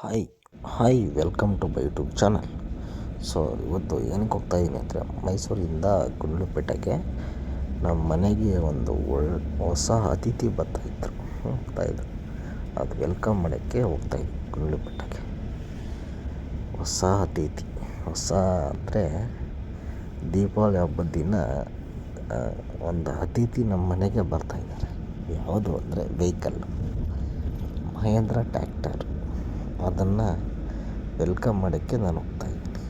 Hi hi, welcome to my YouTube channel. So, ಇವತ್ತು ಏನಕ್ಕೆ ಹೋಗ್ತಾ ಇದ್ದೀನಿ ಅಂದರೆ ಮೈಸೂರಿಂದ ಗುಂಡ್ಲುಪೇಟೆಗೆ ನಮ್ಮ ಮನೆಗೆ ಒಂದು ಒಳ್ಳೆ ಹೊಸ ಅತಿಥಿ ಬರ್ತಾಯಿದ್ರು ಬರ್ತಾಯಿದ್ರು ಅದು ವೆಲ್ಕಮ್ ಮಾಡೋಕ್ಕೆ ಹೋಗ್ತಾ ಇದ್ದೀನಿ ಗುಂಡ್ಲುಪೇಟೆಗೆ ಹೊಸ ಅತಿಥಿ. ಹೊಸ ಅಂದರೆ ದೀಪಾವಳಿ ಹಬ್ಬದ ದಿನ ಒಂದು ಅತಿಥಿ ನಮ್ಮ ಮನೆಗೆ ಬರ್ತಾಯಿದ್ದಾರೆ ಯಾವುದು ಅಂದರೆ ವೆಹಿಕಲ್. ಮಹೇಂದ್ರ ಟ್ಯಾಕ್ಟರ್ ಅದನ್ನು ವೆಲ್ಕಮ್ ಮಾಡೋಕ್ಕೆ ನಾನು ಹೋಗ್ತಾ ಇದ್ದೀನಿ.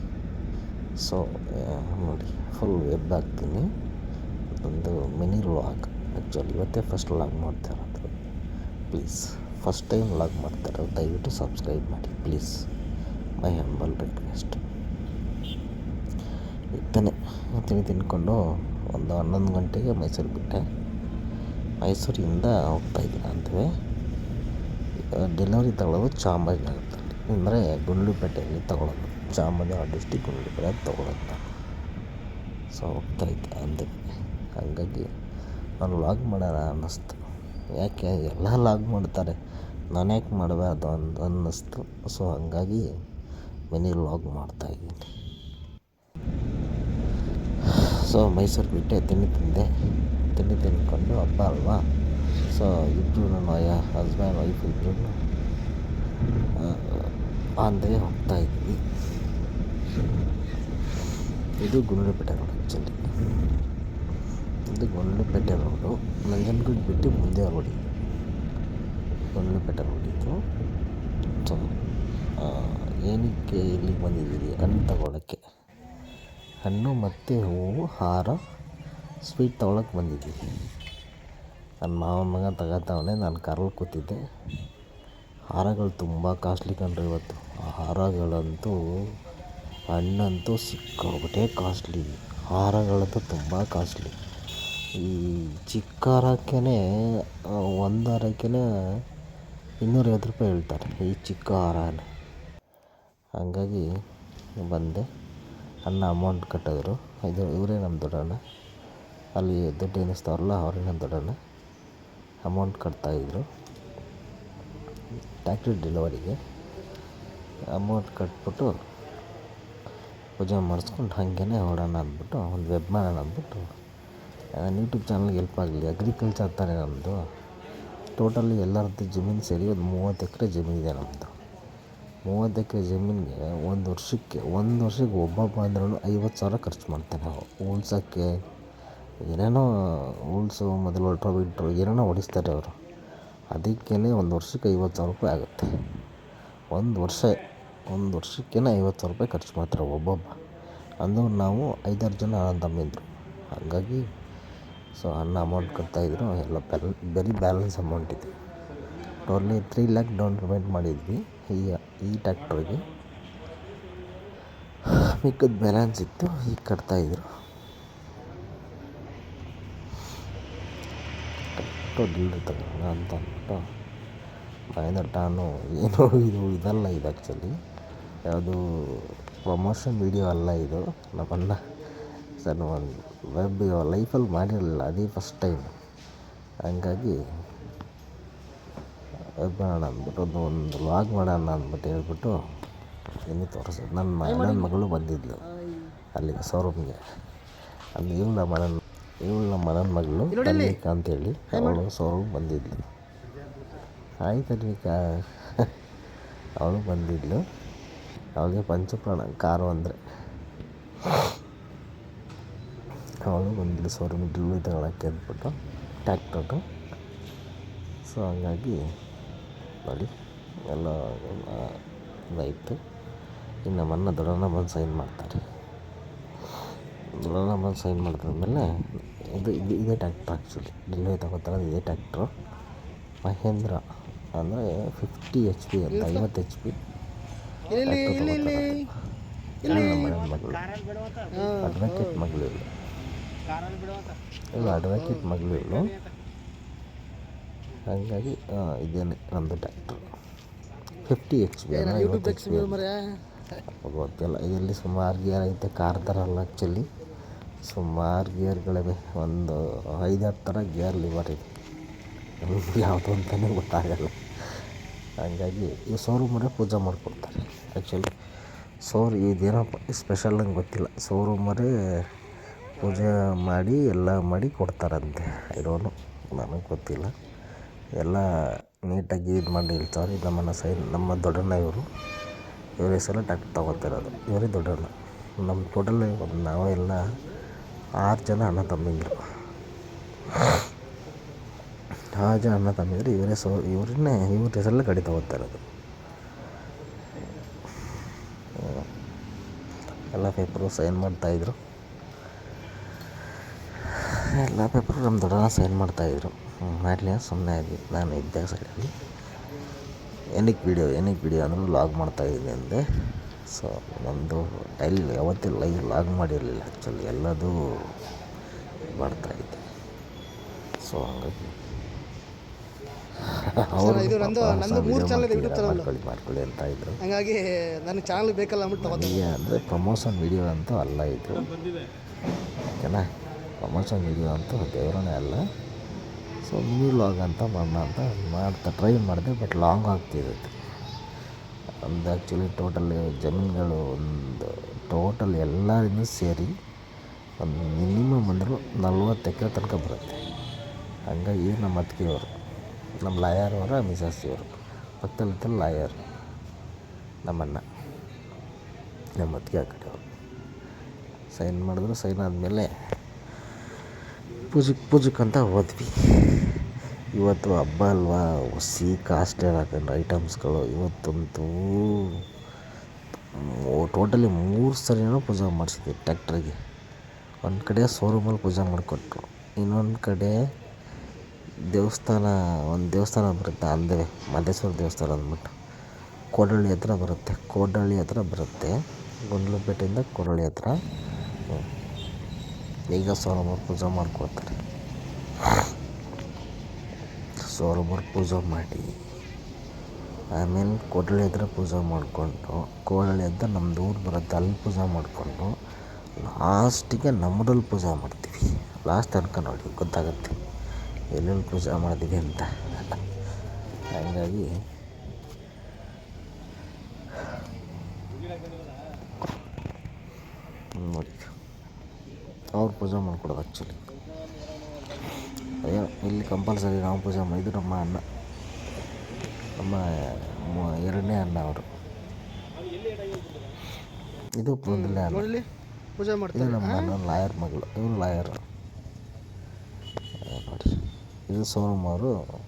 ಸೊ ನೋಡಿ ಫುಲ್ ವೆಬ್ ಹಾಕ್ತೀನಿ. ಅದೊಂದು ಮಿನಿ ಲಾಗ್ ಆ್ಯಕ್ಚುಲಿ ಇವತ್ತೇ ಫಸ್ಟ್ ಲಾಗ್ ಮಾಡ್ತಾ ಇರೋದು. ಪ್ಲೀಸ್ ಫಸ್ಟ್ ಟೈಮ್ ಲಾಗ್ ಮಾಡ್ತಾರೆ ದಯವಿಟ್ಟು ಸಬ್ಸ್ಕ್ರೈಬ್ ಮಾಡಿ ಪ್ಲೀಸ್ ಮೈ ಹಂಬಲ್ ರಿಕ್ವೆಸ್ಟ್ ಇತ್ತಾನೆ ತಿಂಡಿ ತಿಂದ್ಕೊಂಡು ಒಂದು ಹನ್ನೊಂದು ಗಂಟೆಗೆ ಮೈಸೂರು ಬಿಟ್ಟೆ. ಮೈಸೂರಿಂದ ಹೋಗ್ತಾಯಿದ್ದೀನಿ ಅಂದರೆ ಡೆಲಿವರಿ ತಗೊಳ್ಳೋದು ಚಾಮರಾಜನಗರದಲ್ಲಿ ಅಂದರೆ ಗುಂಡ್ಲುಪೇಟೆಯಲ್ಲಿ ತಗೊಳ್ಳೋದು. ಚಾಮರಾಜನಗರ ಡಿಸ್ಟಿಕ್ ಗುಂಡ್ಲುಪೇಟೆ ತಗೊಳ್ಳೋದು ಸೊ ಹೋಗ್ತಾಯಿದ್ದೆ ಅಂದಕ್ಕೆ ಹಾಗಾಗಿ ನಾನು ಲಾಗ್ ಮಾಡೋಣ ಅನ್ನಿಸ್ತು. ಯಾಕೆ, ಎಲ್ಲ ಲಾಗ್ ಮಾಡ್ತಾರೆ. ನಾನು ಯಾಕೆ ಮಾಡಬಾರ್ದು ಅಂತ ಅನ್ನಿಸ್ತು. ಸೊ ಹಾಗಾಗಿ ಮಿನಿ ಲಾಗ್ ಮಾಡ್ತಾಯಿದ್ದೀನಿ ಸೊ ಮೈಸೂರು ಬಿಟ್ಟೆ ತಿಂಡಿ ತಿಂದೆ. ತಿಂಡಿ ತಿಂದ್ಕೊಂಡು ಹಬ್ಬ ಅಲ್ವಾ? ಸೊ ಇಬ್ಬರು ನನ್ನ ಹಸ್ಬೆಂಡ್ ವೈಫ್ ಇಬ್ಬರು ಅಂದರೆ ಹೋಗ್ತಾ ಇದ್ವಿ. ಇದು ಗುಂಡ್ಲುಪೇಟೆ ರೋಡ್ ಆ್ಯಕ್ಚುಲಿ ಇದು ಗುಂಡ್ಲುಪೇಟೆ ರೋಡು. ನಂಜನಗೂಡು ಬಿಟ್ಟು ಮುಂದೆ ರೋಡ್ ಗುಂಡ್ಲುಪೇಟೆ ರೋಡ್ ಇದು. ಸೊ ಏನಕ್ಕೆ ಇಲ್ಲಿಗೆ ಬಂದಿದ್ದೀರಿ? ಹಣ್ಣು ತಗೊಳ್ಳೋಕ್ಕೆ ಹಣ್ಣು ಮತ್ತು ಹೂವು, ಹಾರ, ಸ್ವೀಟ್ ತೊಗೊಳಕ್ಕೆ ಬಂದಿದ್ದೀವಿ ನನ್ನ ಮಾವನ ಮಗ ತಗೋತಾವನೆ ನಾನು ಕಾರಲ್ಲಿ ಕೂತಿದ್ದೆ. ಹಾರಗಳು ತುಂಬ ಕಾಸ್ಟ್ಲಿ ಕಣ್ರಿ ಇವತ್ತು. ಆ ಹಾರಗಳಂತೂ ಹಣ್ಣಂತೂ ಸಿಕ್ಕಾಪಟ್ಟೆ ಕಾಸ್ಟ್ಲಿ. ಹಾರಗಳಂತೂ ತುಂಬ ಕಾಸ್ಟ್ಲಿ. ಈ ಚಿಕ್ಕ ಹಾರಕ್ಕೇ ಒಂದು ಹಾರಕ್ಕೇ ಇನ್ನೂರೈವತ್ತು ರೂಪಾಯಿ ಹೇಳ್ತಾರೆ ಈ ಚಿಕ್ಕ ಹಾರನೇ. ಹಾಗಾಗಿ ಬಂದೆ. ಅಣ್ಣ ಅಮೌಂಟ್ ಕಟ್ಟಿದ್ರು. ಇದು, ಇವರೇ ನಮ್ಮ ದೊಡ್ಡಣ್ಣ. ಅಲ್ಲಿ ದುಡ್ಡು ಎಣಿಸ್ತಾರಲ್ಲ ಅವರೇ ನಮ್ಮ ದೊಡ್ಡಣ್ಣ. ಅಮೌಂಟ್ ಕಟ್ತಾಯಿದ್ರು. ಟ್ಯಾಕ್ಟ್ರಿ ಡೆಲಿವರಿಗೆ ಅಮೌಂಟ್ ಕಟ್ಬಿಟ್ಟು ಪೂಜೆ ಮಾಡಿಸ್ಕೊಂಡು ಹಾಗೇನೆ ಹೊಡೋಣ ಅಂದ್ಬಿಟ್ಟು, ಒಂದು ವೆಬ್ ಮಾಡೋಣ ಅಂದ್ಬಿಟ್ಟು ನನ್ನ ಯೂಟ್ಯೂಬ್ ಚಾನಲ್ಗೆ ಹೆಲ್ಪ್ ಆಗಲಿ. ಅಗ್ರಿಕಲ್ಚರ್ ತಾನೇ ನಮ್ಮದು ಟೋಟಲಿ ಎಲ್ಲರದ್ದು ಜಮೀನು ಸೇರಿ ಒಂದು ಮೂವತ್ತು ಎಕರೆ ಜಮೀನಿದೆ ನಮ್ಮದು ಮೂವತ್ತು ಎಕರೆ ಜಮೀನಿಗೆ ಒಂದು ವರ್ಷಕ್ಕೆ ಒಂದು ವರ್ಷಕ್ಕೆ ಒಬ್ಬೊಬ್ಬ ಅಂದ್ರೂ ಐವತ್ತು ಸಾವಿರ ಖರ್ಚು ಮಾಡ್ತಾನೆ ಉಳ್ಸೋಕ್ಕೆ ಏನೇನೋ ರೂಲ್ಸು ಮೊದಲು ಒಟ್ರು ಬಿಟ್ಟರು ಏನೇನೋ ಹೊಡಿಸ್ತಾರೆ ಅವರು. ಅದಕ್ಕೇ ಒಂದು ವರ್ಷಕ್ಕೆ ಐವತ್ತು ಸಾವಿರ ರೂಪಾಯಿ ಆಗುತ್ತೆ. ಒಂದು ವರ್ಷ, ಒಂದು ವರ್ಷಕ್ಕೇ ಐವತ್ತು ಸಾವಿರ ರೂಪಾಯಿ ಖರ್ಚು ಮಾಡ್ತಾರೆ ಒಬ್ಬೊಬ್ಬ. ಅಂದು ನಾವು ಐದಾರು ಜನ ಅಣ್ಣ ತಮ್ಮಂದಿರು. ಹಾಗಾಗಿ ಸೊ ಅಣ್ಣ ಅಮೌಂಟ್ ಕಟ್ತಾಯಿದ್ರು ಎಲ್ಲ ಬ್ಯಾಲ್ ಬರೀ ಬ್ಯಾಲೆನ್ಸ್ ಅಮೌಂಟ್ ಇದೆ. Totally three lakh down payment ಮಾಡಿದ್ವಿ. ಈ ಈ ಟ್ಯಾಕ್ಟ್ರಿಗೆ ಮಿಕ್ಕದ ಬ್ಯಾಲೆನ್ಸ್ ಇತ್ತು. ಈಗ ಕಟ್ತಾಯಿದ್ರು ತಗೋಣ ಅಂತ ಅಂದ್ಬಿಟ್ಟು ಮಹೇಂದ್ರ ಟಾನು ಏನು ಇದು ಇದಲ್ಲ ಇದು ಆ್ಯಕ್ಚುಲಿ ಯಾವುದು ಪ್ರಮೋಷನ್ ವೀಡಿಯೋ ಅಲ್ಲ ಇದು. ನಮ್ಮನ್ನ ಸರ್ ಒಂದು ವೆಬ್ ಲೈಫಲ್ಲಿ ಮಾಡಿರಲಿಲ್ಲ ಅದೇ ಫಸ್ಟ್ ಟೈಮ್ ಹಂಗಾಗಿ ವೆಬ್ ಮಾಡೋಣ ಅಂದ್ಬಿಟ್ಟು ಒಂದು ಒಂದು ವ್ಲಾಗ್ ಮಾಡೋಣ ಅಂದ್ಬಿಟ್ಟು ಹೇಳ್ಬಿಟ್ಟು ಏನೇ ತೋರಿಸೋದು ನನ್ನ ನನ್ನ ಮಗಳು ಬಂದಿದ್ಲು. ಅಲ್ಲಿಗೆ ಶೋರೂಮ್ಗೆ ಅಲ್ಲಿ ಇಲ್ಲ ಮಾಡೋಣ ಇವಳು ನಮ್ಮ ಮನನ ಮಗಳು ತನ್ವಿಕಾ ಅಂತೇಳಿ. ಅವಳು ಸೌರವ್ ಬಂದಿದ್ಲು. ಹಾಯ್ ತನ್ವಿಕಾ. ಅವಳು ಬಂದಿದ್ಲು. ಅವಳಿಗೆ ಪಂಚಪ್ರಾಣ ಕಾರು ಅಂದರೆ. ಅವಳು ಬಂದಿದ್ಲು ಸೌರವ್ ಡಿಲ್ವರಿ ತಗೊಳಕ್ಕೆ ಅಂದ್ಬಿಟ್ಟು ಟ್ಯಾಕ್ಟರು ಸೊ ಹಂಗಾಗಿ ನೋಡಿ ಎಲ್ಲ ಇದಾಯಿತು ಇನ್ನು ನಮ್ಮ ಅಣ್ಣ ದೊಡ್ಡಣ್ಣ ಬಂದು ಸೈನ್ ಮಾಡ್ತಾರೆ. ದೊಡ್ಡಣ್ಣ ಬಂದು ಸೈನ್ ಮಾಡಿದ್ಮೇಲೆ ಇದು ಇದು ಇದೇ ಟ್ಯಾಕ್ಟ್ರ್ ಆ್ಯಕ್ಚುಲಿ ಡೆಲಿವರಿ ತಗೋತಾರೆ ಇದೇ ಟ್ಯಾಕ್ಟ್ರು ಮಹೇಂದ್ರ ಅಂದರೆ ಫಿಫ್ಟಿ ಎಚ್ ಪಿ ಅಂತ ಐವತ್ತು ಎಚ್ ಪಿ ಮಗಳು. ಅಡ್ವೊಕೇಟ್ ಮಗಳು ಇವಳು. ಇಲ್ಲ ಅಡ್ವೊಕೇಟ್ ಮಗಳು ಇವಳು. ಹಾಗಾಗಿ ಇದೇನೆ ನಮ್ಮದು ಟ್ಯಾಕ್ಟ್ರು ಫಿಫ್ಟಿ ಎಚ್ ಪಿ ಅಂದರೆ ಐವತ್ತು ಎಚ್ ಪಿ ಗೊತ್ತಿಲ್ಲ ಇದರಲ್ಲಿ ಸುಮಾರು ಐತೆ ಕಾರ್ ಥರ ಅಲ್ಲ ಆ್ಯಕ್ಚುಲಿ ಸುಮಾರು ಗೇರ್ಗಳಿವೆ ಒಂದು ಐದಾರು ಥರ ಗೇರ್ ಲಿವರ್ ಇದೆ ಯಾವುದು ಅಂತಲೇ ಗೊತ್ತಾಗಲ್ಲ. ಹಂಗಾಗಿ ಈ ಸೌರಮರೆ ಪೂಜೆ ಮಾಡಿಕೊಡ್ತಾರೆ. ಆ್ಯಕ್ಚುಲಿ ಸೌರ ಇದೇನಪ್ಪ ಸ್ಪೆಷಲ್ ನಂಗೆ ಗೊತ್ತಿಲ್ಲ. ಸೌರಮರೆ ಪೂಜೆ ಮಾಡಿ, ಎಲ್ಲ ಮಾಡಿ ಕೊಡ್ತಾರಂತೆ. ಇರೋನು, ನನಗೆ ಗೊತ್ತಿಲ್ಲ. ಎಲ್ಲ ನೀಟಾಗಿ ಇದು ಮಾಡಿ ಇರ್ತಾರೆ ನಮ್ಮನ್ನು ಸೈ ನಮ್ಮ ದೊಡ್ಡಣ್ಣ ಇವರು. ಇವ್ರ ಸೆಲೆಕ್ಟ್ ಆಗಿ ತೊಗೋತಿರೋದು. ಇವರೇ ದೊಡ್ಡಣ್ಣ. ನಮ್ಮ ಟೋಟಲ್ ಒಂದು ನಾವೆಲ್ಲ ಆರು ಜನ ಅಣ್ಣ ತಮ್ಮಂದಿರು. ಆರು ಜನ ಅಣ್ಣ ತಮ್ಮಂದಿರು, ಇವರೇ ಸೊ, ಇವ್ರನ್ನೇ, ಇವ್ರ ಹೆಸರಲ್ಲೇ ಗಾಡಿ ತೊಗೊತಾ ಇರೋದು. ಎಲ್ಲ ಪೇಪರು ಸೈನ್ ಮಾಡ್ತಾಯಿದ್ರು ಎಲ್ಲ ಪೇಪರು ನಮ್ಮ ದೊಡ್ಡ ಸೈನ್ ಮಾಡ್ತಾಯಿದ್ರು ಮಾಡಲಿ ಸುಮ್ಮನೆ ಆಗಿ ನಾನು ಇದ್ದಾಗ ಸೈಡಲ್ಲಿ ಏನಕ್ಕೆ ವೀಡಿಯೋ ಏನಕ್ಕೆ ವೀಡಿಯೋ ಅಂದರೆ ಲಾಗ್ ಮಾಡ್ತಾಯಿದ್ದೀನಿ ಅಂದೆ. ಸೊ ನಮ್ಮದು ಡೈಲಿ ಯಾವತ್ತೂ ಲೈವ್ ಲಾಗ್ ಮಾಡಿರಲಿಲ್ಲ ಆ್ಯಕ್ಚುಲಿ ಎಲ್ಲದೂ ಮಾಡ್ತಾಯಿದ್ದೆ ಸೊ ಹಾಗಾಗಿ ಅವರು ಇದು ನಂದು ನಂದು ಮೂರು ಚಾನಲ್ ಇದೆ ಯೂಟ್ಯೂಬ್ ಚಾನಲ್ ಮಾಡ್ಕೊಳ್ಳಿ ಮಾಡ್ಕೊಳ್ಳಿ ಅಂತ ಇದ್ರು. ಹಂಗಾಗಿ ನನಗೆ ಚಾನಲ್ ಬೇಕಲ್ಲ ಅಂದ್ಬಿಟ್ಟು ತಗೋತೀನಿ ನನಗೆ ಅಂದರೆ ಪ್ರಮೋಷನ್ ವಿಡಿಯೋ ಅಂತೂ ಅಲ್ಲ ಇದು. ಓಕೆನಾ? ಪ್ರಮೋಷನ್ ವಿಡಿಯೋ ಅಂತೂ ದೇವ್ರೇ ಅಲ್ಲ. ಸೊ ಲಾಗ್ ಅಂತ ಮಾಡೋಣ ಅಂತ ಮಾಡ್ತಾ ಟ್ರೈ ಮಾಡಿದೆ ಬಟ್ ಲಾಂಗ್ ಆಗ್ತಿರುತ್ತೆ ಒಂದು ಆ್ಯಕ್ಚುಲಿ ಟೋಟಲ್ ಜಮೀನುಗಳು ಒಂದು ಟೋಟಲ್ ಎಲ್ಲರಿಂದ ಸೇರಿ ಒಂದು ಮಿನಿಮಮ್ ಅಂದರೂ ನಲ್ವತ್ತು ಎಕರೆ ತನಕ ಬರುತ್ತೆ. ಹಂಗಾಗಿ ನಮ್ಮ ಅತ್ತಿಗೆಯವರು, ನಮ್ಮ ಲಾಯರ್ ಅವರ ಮಿಸಸ್ ಇವರು ಪಕ್ಕದಲ್ಲಿದ್ದ ಲಾಯರ್ ನಮ್ಮಣ್ಣ, ನಮ್ಮ ಅತ್ತಿಗೆ ಆ ಕಡೆಯವರು ಸೈನ್ ಮಾಡಿದ್ರು ಸೈನ್ ಆದಮೇಲೆ ಪೂಜಕ್ಕೆ ಪೂಜಕ್ಕೆ ಅಂತ ಹೋದ್ವಿ. ಇವತ್ತು ಹಬ್ಬ ಅಲ್ವಾ? ಹುಸಿ, ಕಾಸ್ಟ್ಲಿ ಹಾಕೊಂಡು ಐಟಮ್ಸ್ಗಳು ಇವತ್ತಂತೂ ಟೋಟಲಿ ಮೂರು ಸರಿನೂ ಪೂಜೆ ಮಾಡಿಸಿದ್ವಿ ಟ್ಯಾಕ್ಟ್ರಿಗೆ ಒಂದು ಕಡೆ ಶೋರೂಮಲ್ಲಿ ಪೂಜೆ ಮಾಡಿಕೊಟ್ರು. ಇನ್ನೊಂದು ಕಡೆ ದೇವಸ್ಥಾನ, ಒಂದು ದೇವಸ್ಥಾನ ಬರುತ್ತೆ ಅಂದವೇ ಮಲ್ಲೇಶ್ವರ ದೇವಸ್ಥಾನ ಅಂದ್ಬಿಟ್ಟು. ಕೋಡಳ್ಳಿ ಹತ್ರ ಬರುತ್ತೆ. ಕೋಡಳ್ಳಿ ಹತ್ರ ಬರುತ್ತೆ. ಗುಂಡ್ಲುಪೇಟೆಯಿಂದ ಕೋಡಳ್ಳಿ ಹತ್ರ. ಈಗ ಶೋರೂಮಲ್ಲಿ ಪೂಜೆ ಮಾಡ್ಕೊಳ್ತಾರೆ ಸೋರಮರ್ ಪೂಜೆ ಮಾಡಿ. ಆಮೇಲೆ ಕೊಡಲಿ ಹತ್ರ ಪೂಜೆ ಮಾಡಿಕೊಂಡು ಕೋಡಳ್ಳಿ ಅಂತ ನಮ್ದು ಊರು ಬರುತ್ತೆ ಅಲ್ಲಿ ಪೂಜೆ ಮಾಡಿಕೊಂಡು, ಲಾಸ್ಟಿಗೆ ನಮ್ಮದ್ರಲ್ಲಿ ಪೂಜೆ ಮಾಡ್ತೀವಿ. ಲಾಸ್ಟ್ ತನಕ ನೋಡಿ, ಗೊತ್ತಾಗುತ್ತೆ. ಎಲ್ಲೆಲ್ಲಿ ಪೂಜೆ ಮಾಡಿದ್ವಿ ಅಂತ. ಹಾಗಾಗಿ ನೋಡಿ, ಅವ್ರು ಪೂಜೆ ಮಾಡಿಕೊಡೋದು ಆ್ಯಕ್ಚುಲಿ ಅಯ್ಯೋ ಇಲ್ಲಿ ಕಂಪಲ್ಸರಿ ರಾಮ ಪೂಜೆ ಇದು ನಮ್ಮ ಅಣ್ಣ. ನಮ್ಮ ಎರಡನೇ ಅಣ್ಣ ಅವರು. ಇದು ಮೊದಲನೇ ಅಣ್ಣ. ಪೂಜೆ ಮಾಡ್ತಾರೆ ನಮ್ಮ ಅಣ್ಣ ಲಾಯರ್ ಮಗಳು. ಇವರು ಲಾಯರ್. ನೋಡಿ. ಇದು ಶೋರೂಮ್ ಅವರು.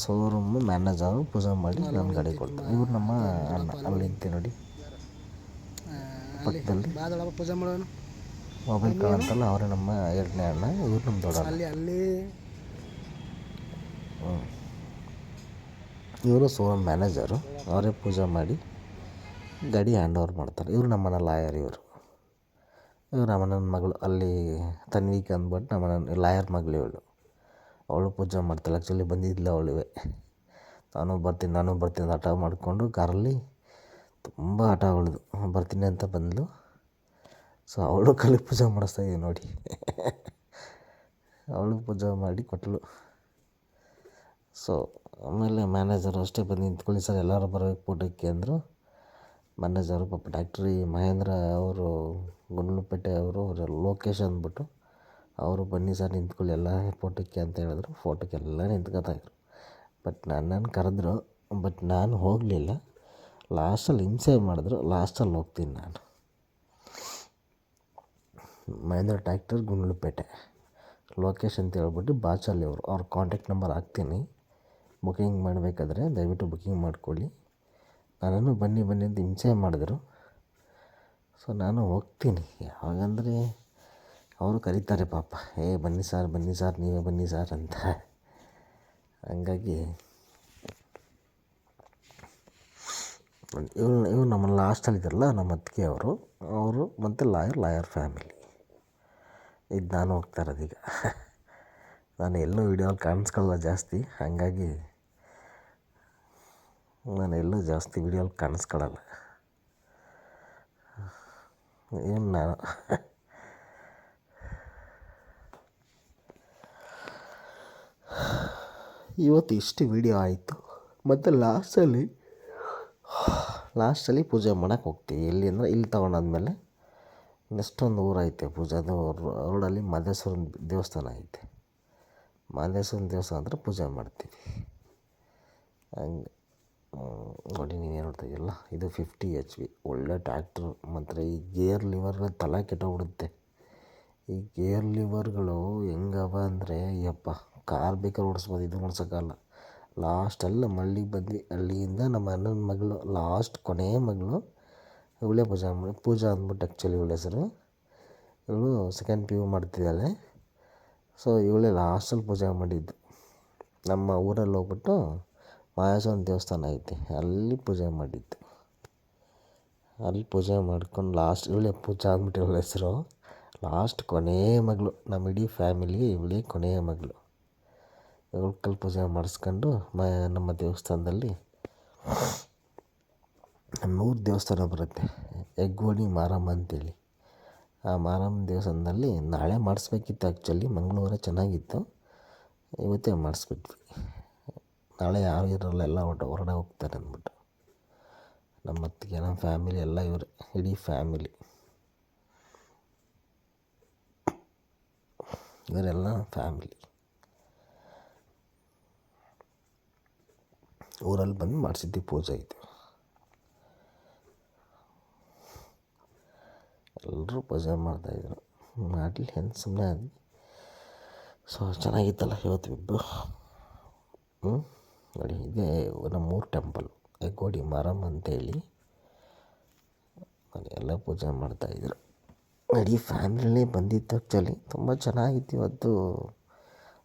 ಶೋರೂಮ್ ಮ್ಯಾನೇಜರು ಪೂಜೆ ಮಾಡಿ ನನ್ನ ಗಾಡಿ ಕೊಡ್ತಾರೆ. ಇವ್ರು ನಮ್ಮ ಅಣ್ಣ. ಅಲ್ಲಿ ನಿಂತೆ ನೋಡಿ. ಪಕ್ಕದಲ್ಲಿ. ಪೂಜೆ ಮಾಡೋನು. ಮೊಬೈಲ್ ಕಾಣಂತಲ್ಲ ಅವರೇ ನಮ್ಮ ಎರಡನೇ ಅಣ್ಣ ಇವ್ರು ನಮ್ಮ ದೊಡ್ಡ ಅಲ್ಲಿ ಅಲ್ಲಿ. ಇವರು ಶೋರೂಮ್ ಮ್ಯಾನೇಜರು ಅವರೇ ಪೂಜೆ ಮಾಡಿ ಗಾಡಿ ಹ್ಯಾಂಡ್ ಓವರ್ ಮಾಡ್ತಾರೆ. ಇವರು ನಮ್ಮನ ಲಾಯರ್ ಇವರು. ಇವರು ನಮ್ಮನ ಮಗಳು ಅಲ್ಲಿ ತನ್ವಿಕೆ ಅಂದ್ಬಿಟ್ಟು ನಮ್ಮನ ಲಾಯರ್ ಮಗಳು ಇವಳು. ಅವಳು ಪೂಜೆ ಮಾಡ್ತಾಳೆ. ಆ್ಯಕ್ಚುಲಿ ಬಂದಿದ್ದಿಲ್ಲ ಅವಳುವೆ ನಾನು ಬರ್ತೀನಿ ನಾನು ಬರ್ತೀನಿ ಅಂತ ಹಠ ಮಾಡಿಕೊಂಡು ಕಾರಲ್ಲಿ ತುಂಬ ಆಟ ಅವಳದು. ಬರ್ತೀನಿ ಅಂತ ಬಂದಳು ಸೊ ಅವಳು ಕಲಿ ಪೂಜೆ ಮಾಡಿಸ್ತಾ ಇದ್ದೀವಿ ನೋಡಿ. ಅವಳು ಪೂಜೆ ಮಾಡಿ ಕೊಟ್ಟಳು ಸೊ ಆಮೇಲೆ ಮ್ಯಾನೇಜರು ಅಷ್ಟೇ ಬಂದು ನಿಂತ್ಕೊಳ್ಳಿ ಸರ್, ಎಲ್ಲರೂ ಬರಬೇಕು ಫೋಟೋಕ್ಕೆ ಅಂದರು. ಮ್ಯಾನೇಜರು ಪಾಪ ಡಾಕ್ಟ್ರಿ ಮಹೇಂದ್ರ ಅವರು, ಗುಂಡ್ಲುಪೇಟೆ ಅವರು, ಅವರ ಲೊಕೇಶನ್ ಅಂದ್ಬಿಟ್ಟು ಅವರು ಬನ್ನಿ ಸರ್, ನಿಂತ್ಕೊಳ್ಳಿ ಎಲ್ಲ ಫೋಟೋಕ್ಕೆ ಅಂತ ಹೇಳಿದ್ರು. ಫೋಟೋಕ್ಕೆಲ್ಲ ನಿಂತ್ಕೊತಾಯಿದ್ರು ಬಟ್ ನನ್ನನ್ನು ಕರೆದ್ರು ಬಟ್ ನಾನು ಹೋಗಲಿಲ್ಲ. ಲಾಸ್ಟಲ್ಲಿ ಹಿಂಸೆ ಮಾಡಿದ್ರು ಲಾಸ್ಟಲ್ಲಿ ಹೋಗ್ತೀನಿ ನಾನು. ಮಹೇಂದ್ರ ಟ್ಯಾಕ್ಟರ್ ಗುಂಡ್ಲುಪೇಟೆ. ಲೊಕೇಶನ್ ಅಂತ ಹೇಳ್ಬಿಟ್ಟು ಬಾಚಲ್ಲಿ ಅವರು. ಅವ್ರ ಕಾಂಟ್ಯಾಕ್ಟ್ ನಂಬರ್ ಹಾಕ್ತೀನಿ. ಬುಕಿಂಗ್ ಮಾಡಬೇಕಾದ್ರೆ ದಯವಿಟ್ಟು ಬುಕಿಂಗ್ ಮಾಡ್ಕೊಳ್ಳಿ. ನಾನು ಬನ್ನಿ ಬನ್ನಿ ಅಂತ ಹಿಂಸೆ ಮಾಡಿದ್ರು. ಸೊ ನಾನು ಹೋಗ್ತೀನಿ. ಯಾವಾಗಂದರೆ ಅವರು ಕರೀತಾರೆ ಪಾಪ. ಏ, ಬನ್ನಿ ಸರ್ ಬನ್ನಿ ಸರ್ ನೀವೇ ಬನ್ನಿ ಸರ್ ಅಂತ. ಹಂಗಾಗಿ ಇವ್ರು ಇವ್ರು ನಮ್ಮ ಲಾಸ್ಟಲ್ಲಿ ಇದ್ದಾರಲ್ಲ ನಮ್ಮ ಅತ್ತಿಗೆ ಅವರು. ಅವರು ಮತ್ತು ಲಾಯರ್ ಲಾಯರ್ ಫ್ಯಾಮಿಲಿ ಇದು ನಾನು ಹೋಗ್ತಾ ಈಗ. ನಾನು ಎಲ್ಲೂ ವೀಡಿಯೋಲಿ ಕಾಣಿಸ್ಕೊಳ್ಳಲ್ಲ ಜಾಸ್ತಿ. ಹಾಗಾಗಿ ನಾನು ಎಲ್ಲೂ ಜಾಸ್ತಿ ವೀಡಿಯೋಲಿ ಕಾಣಿಸ್ಕೊಳ್ಳಲ್ಲ. ಏನು ನಾನು? ಇವತ್ತು ಇಷ್ಟು ವೀಡಿಯೋ ಆಯಿತು. ಮತ್ತು ಲಾಸ್ಟಲ್ಲಿ ಲಾಸ್ಟಲ್ಲಿ ಪೂಜೆ ಮಾಡೋಕ್ಕೆ ಹೋಗ್ತೀವಿ. ಎಲ್ಲಿ ಅಂದರೆ ಇಲ್ಲಿ ತೊಗೊಂಡಾದ್ಮೇಲೆ. ನೆಕ್ಸ್ಟ್ ಒಂದು ಐತೆ ಪೂಜೆ. ಅದು ರೋಡಲ್ಲಿ ಮಾದೇಶ್ವರನ ದೇವಸ್ಥಾನ ಐತೆ. ಮಾದೇಶ್ವರನ ದೇವಸ್ಥಾನ ಹತ್ರ ಪೂಜೆ ಮಾಡ್ತೀವಿ. ಹಂಗೆ ನೋಡಿ ನೋಡ್ತಾ ಇದೆಯಲ್ಲ, ಇದು ಫಿಫ್ಟಿ ಎಚ್ ಪಿ ಒಳ್ಳೆ ಟ್ಯಾಕ್ಟ್ರು ಮಾತ್ರ ಈ ಗೇರ್ ಲಿವರ್ಗಳು ತಲೆ ಕೆಟ್ಟೋಗ್ಬಿಡುತ್ತೆ. ಈ ಗೇರ್ ಲಿವರ್ಗಳು ಹೆಂಗವ ಅಂದರೆ, ಯಪ್ಪ, ಕಾರ್ ಬೇಕಾದ್ರೆ ಓಡಿಸ್ಬೋದು, ಇದು ಓಡಿಸೋಕ್ಕಲ್ಲ ಲಾಸ್ಟಲ್ಲಿ ನಮ್ಮ ಹಳ್ಳಿಗೆ ಬಂದ್ವಿ. ಹಳ್ಳಿಯಿಂದ ನಮ್ಮ ಅಣ್ಣನ ಮಗಳು, ಲಾಸ್ಟ್ ಕೊನೆಯ ಮಗಳು ಇವಳೇ ಪೂಜಾ ಪೂಜಾ ಅಂದ್ಬಿಟ್ಟು ಆ್ಯಕ್ಚುಲಿ ಇವಳ ಹೆಸರು. ಇವಳು ಸೆಕೆಂಡ್ ಪಿ ಯು ಮಾಡ್ತಿದ್ದಾಳೆ. ಸೊ ಇವಳೇ ಲಾಸ್ಟಲ್ಲಿ ಪೂಜೆ ಮಾಡಿದ್ದು. ನಮ್ಮ ಊರಲ್ಲಿ ಹೋಗ್ಬಿಟ್ಟು ಮಾಯಾಸನ ದೇವಸ್ಥಾನ ಐತೆ, ಅಲ್ಲಿ ಪೂಜೆ ಮಾಡಿದ್ದು. ಅಲ್ಲಿ ಪೂಜೆ ಮಾಡ್ಕೊಂಡು ಲಾಸ್ಟ್ ಇವಳೇ ಪೂಜಾ ಅಂದ್ಬಿಟ್ಟು ಇವಳ ಹೆಸರು. ಲಾಸ್ಟ್ ಕೊನೆಯ ಮಗಳು, ನಮ್ಮ ಇಡೀ ಫ್ಯಾಮಿಲಿಗೆ ಇವಳೇ ಕೊನೆಯ ಮಗಳು. ಇವಳ ಕಲ್ ಪೂಜೆ ಮಾಡಿಸ್ಕೊಂಡು ಮ ನಮ್ಮ ದೇವಸ್ಥಾನದಲ್ಲಿ ನಮ್ಮೂರು ದೇವಸ್ಥಾನ ಬರುತ್ತೆ, ಹೆಗ್ಗೋಡಿ ಮಾರಮ್ಮ ಅಂತೇಳಿ. ಆ ಮಾರಮ್ಮ ದೇವಸ್ಥಾನದಲ್ಲಿ ನಾಳೆ ಮಾಡಿಸ್ಬೇಕಿತ್ತು ಆ್ಯಕ್ಚುಲಿ ಮಂಗಳವಾರ ಚೆನ್ನಾಗಿತ್ತು. ಇವತ್ತೇ ಮಾಡಿಸ್ಬಿಟ್ವಿ. ನಾಳೆ ಯಾರು ಇರೋಲ್ಲ, ಎಲ್ಲ ಒಟ್ಟು ಹೊರಗಡೆ ಹೋಗ್ತಾರೆ ಅಂದ್ಬಿಟ್ಟು. ನಮ್ಮ ಅತ್ತಿಗೆ, ನಮ್ಮ ಫ್ಯಾಮಿಲಿ ಎಲ್ಲ ಇವರು, ಇಡೀ ಫ್ಯಾಮಿಲಿ ಇವರೆಲ್ಲ ಫ್ಯಾಮಿಲಿ ಊರಲ್ಲಿ ಬಂದು ಮಾಡಿಸಿದ್ವಿ ಪೂಜೆ ಇದು. ಎಲ್ಲರೂ ಪೂಜೆ ಮಾಡ್ತಾಯಿದ್ರು ಮಾಡಲಿ ಹೆಂಗೆ ಸುಮ್ಮನೆ ಆದ್ವಿ. ಸೊ ಚೆನ್ನಾಗಿತ್ತಲ್ಲ ಇವತ್ತು ಇಬ್ಬರು ಹ್ಞೂ ನೋಡಿ, ಇದೇ ನಮ್ಮೂರು ಟೆಂಪಲ್ ಹೆಗ್ಗೋಡಿ ಮಾರಮ್ಮ ಅಂತೇಳಿ. ಎಲ್ಲ ಪೂಜೆ ಮಾಡ್ತಾಯಿದ್ರು ಇಡೀ ಫ್ಯಾಮಿಲಿ ಬಂದಿತ್ತು ಆ್ಯಕ್ಚುಲಿ ತುಂಬ ಚೆನ್ನಾಗಿತ್ತು ಇವತ್ತು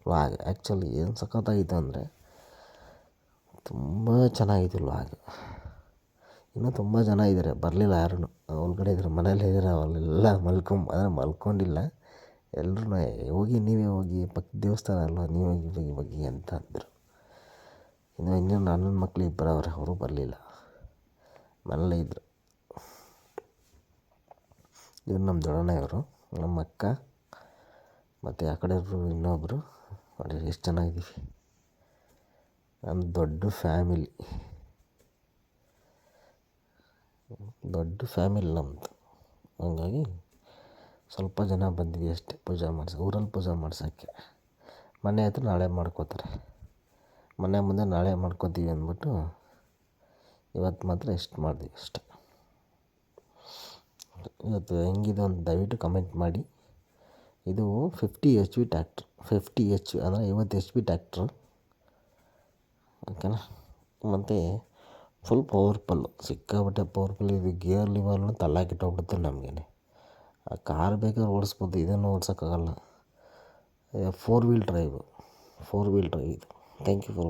ವ್ಲಾಗ್ ಆ್ಯಕ್ಚುಲಿ ಏನು ಸಖತ್ತಾಗಿತ್ತು ಅಂದರೆ ತುಂಬ ಚೆನ್ನಾಗಿತ್ತು ವ್ಲಾಗ್ ಇನ್ನೂ ತುಂಬ ಜನ ಇದ್ದಾರೆ ಬರಲಿಲ್ಲ ಯಾರೂ ಒಳಗಡೆ ಇದ್ದರು ಮನೇಲಿ ಇದ್ದಾರೆ ಅವರೆಲ್ಲ ಮಲ್ಕೊಂ ಅಂದರೆ ಮಲ್ಕೊಂಡಿಲ್ಲ. ಎಲ್ಲರೂ ಹೋಗಿ, ನೀವೇ ಹೋಗಿ ಪಕ್ಕ ದೇವಸ್ಥಾನ ಅಲ್ವಾ, ನೀವೇ ಹೋಗಿ ಹೋಗಿ ಅಂತ ಅಂದರು. ಇನ್ನು, ಇನ್ನೂ ನನ್ನ ಮಕ್ಳು ಇಬ್ಬರು ಅವ್ರೆ, ಅವರು ಬರಲಿಲ್ಲ. ಮನೇಲೇ ಇದ್ದರು ಇವ್ರು ನಮ್ಮ ದೊಡ್ಡಣ್ಣಯವರು ನಮ್ಮ ಅಕ್ಕ, ಮತ್ತು ಆ ಕಡೆ ಇನ್ನೊಬ್ಬರು ನೋಡಿ ಎಷ್ಟು ಚೆನ್ನಾಗಿದ್ದೀವಿ ನಮ್ಮ ದೊಡ್ಡ ಫ್ಯಾಮಿಲಿ. ದೊಡ್ಡ ಫ್ಯಾಮಿಲಿ ನಮ್ಮದು ಹಂಗಾಗಿ ಸ್ವಲ್ಪ ಜನ ಬಂದ್ವಿ ಅಷ್ಟೇ ಪೂಜೆ ಮಾಡ್ಸಿ, ಊರಲ್ಲಿ ಪೂಜೆ ಮಾಡ್ಸೋಕ್ಕೆ. ಮನೆ ಹತ್ರ ನಾಳೆ ಮಾಡ್ಕೋತಾರೆ. ಮನೆ ಮುಂದೆ ನಾಳೆ ಮಾಡ್ಕೋತೀವಿ ಅಂದ್ಬಿಟ್ಟು ಇವತ್ತು ಮಾತ್ರ ಇಷ್ಟು ಮಾಡಿದ್ವಿ ಅಷ್ಟೆ. ಇವತ್ತು ಹೆಂಗಿದೆ ಅಂತ ದಯವಿಟ್ಟು ಕಮೆಂಟ್ ಮಾಡಿ. ಇದು fifty H B tractor fifty H ಅಂದರೆ ಐವತ್ತು ಎಚ್ ಬಿ ಟ್ಯಾಕ್ಟ್ರು ಓಕೆನಾ ಮತ್ತು ಫುಲ್ ಪವರ್ಫುಲ್ಲು ಸಿಕ್ಕಾಪಟ್ಟೆ ಪವರ್ಫುಲ್ ಇದು ಗೇರ್ ಲಿವರ್ನು ತಳ್ಳಾಕಿಟ್ಟೋಗ್ಬಿಡುತ್ತೆ ನಮಗೇನೆ. ಆ ಕಾರ್ ಬೇಕಾದ್ರೆ ಓಡಿಸ್ಬೋದು, ಇದನ್ನು ಓಡ್ಸೋಕ್ಕಾಗಲ್ಲ. Four wheel drive four wheel drive ಇದು ಥ್ಯಾಂಕ್ ಯು ಫಾರ್